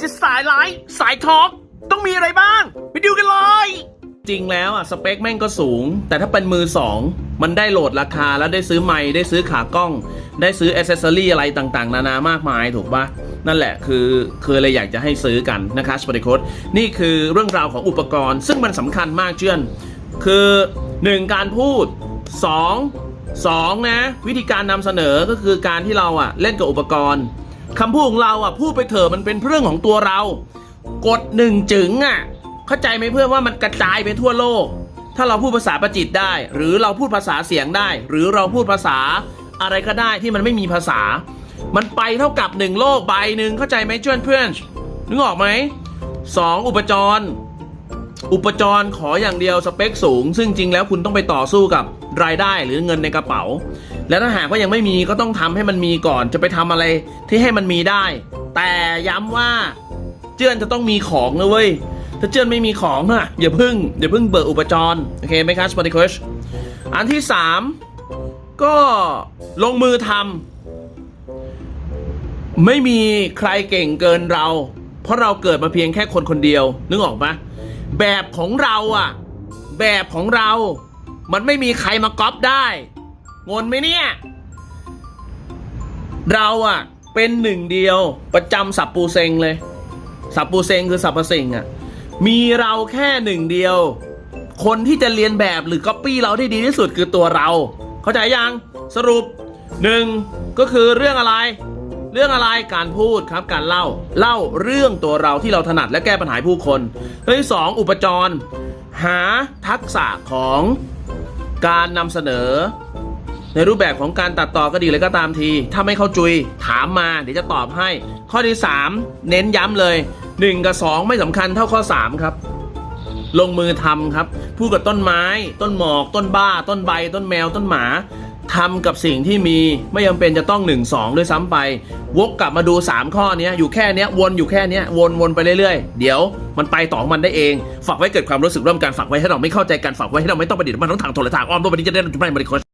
จะสายไลฟ์สายทอล์กต้องมีอะไรบ้าง ไปดูกันเลย จริงแล้วอะสเปคแม่งก็สูง แต่ถ้าเป็นมือสองมันได้โหลดราคาแล้วได้ซื้อไมค์ได้ซื้อขากล้อง ได้ซื้ออ c เซสซอรี่อะไรต่างๆ นานามากมายถูกปะนั่นแหละคือคือเลยอยากจะให้ซื้อกันนะคะสปอติคดนี่คือเรื่องราวของอุปกรณ์ ซึ่งมันสำคัญมากเชื่อน คือ 1 การพูด 2 2นะวิธีการนำเสนอก็คือการที่เราอะเล่นกับอุปกรณ์ คำพูดของเราอะพูดไปเถอะมันเป็นเรื่องของตัวเรา กดหนึ่งจึงอะเข้าใจไหมเพื่อนว่ามันกระจายไปทั่วโลก ถ้าเราพูดภาษาประจิตได้ หรือเราพูดภาษาเสียงได้ หรือเราพูดภาษาอะไรก็ได้ที่มันไม่มีภาษา มันไปเท่ากับหนึ่งโลกใบหนึ่งเข้าใจไหมเพื่อนเพื่อนนึกออกไหมสองอุปจร อุปจรขออย่างเดียวสเปคสูง ซึ่งจริงแล้วคุณต้องไปต่อสู้กับรายได้หรือเงินในกระเป๋า และถ้าหากว่ายังไม่มีก็ต้องทำให้มันมีก่อนจะไปทำอะไรที่ให้มันมีได้ แต่ย้ำว่าเจื้อนจะต้องมีของนะเว้ยถ้าเจื้อนไม่มีของอะอย่าพึ่งอย่าพึ่งเบิกอุปจรโอเคไหมครับสปอติคชอันที่สามก็ลงมือทำไม่มีใครเก่งเกินเรา เพราะเราเกิดมาเพียงแค่คนคนเดียวนึกออกปะ แบบของเราอะแบบของเรา มันไม่มีใครมาก๊อปได้ งนไหมเนี่ย เราอะเป็นหนึ่งเดียวประจำสับปูเซงเลยสับปูเซงคือสับปะเซงอะมีเราแค่หนึ่งเดียว คนที่จะเรียนแบบหรือก๊อปปี้เราได้ดีที่สุดคือตัวเรา เข้าใจยัง สรุปหนึ่งก็คือเรื่องอะไร เรื่องอะไรการพูดครับการเล่าเล่าเรื่องตัวเราที่เราถนัดและแก้ปัญหาผู้คนเรื่องที่สองอุปจรหาทักษะของการนำเสนอ ในรูปแบบของการตัดต่อก็ดีเลยก็ตามที ถ้าไม่เข้าจุยถามมาเดี๋ยวจะตอบให้ ข้อที่ 3 เน้นย้ำเลย 1 กับ 2 ไม่สำคัญเท่าข้อ 3 ครับลงมือทำครับ พูดกับต้นไม้ ต้นหมอก ต้นบ้า ต้นใบ ต้นแมว ต้นหมา ทำกับสิ่งที่มีไม่จำเป็นจะต้อง 1 2 ด้วยซ้ำไป วกกลับมาดู 3 ข้อนี้อยู่แค่นี้วนอยู่แค่นี้วนวนไปเรื่อยๆ เดี๋ยวมันไปต่อมันได้เอง ฝากไว้เกิดความรู้สึกร่วมกันฝากไว้ให้เราไม่เข้าใจกันฝากไว้ให้เราไม่ต้องประดิษฐ์มันต้องทางโทรทางอ้อมตัววันนี้จะได้จุดไม่บริโภค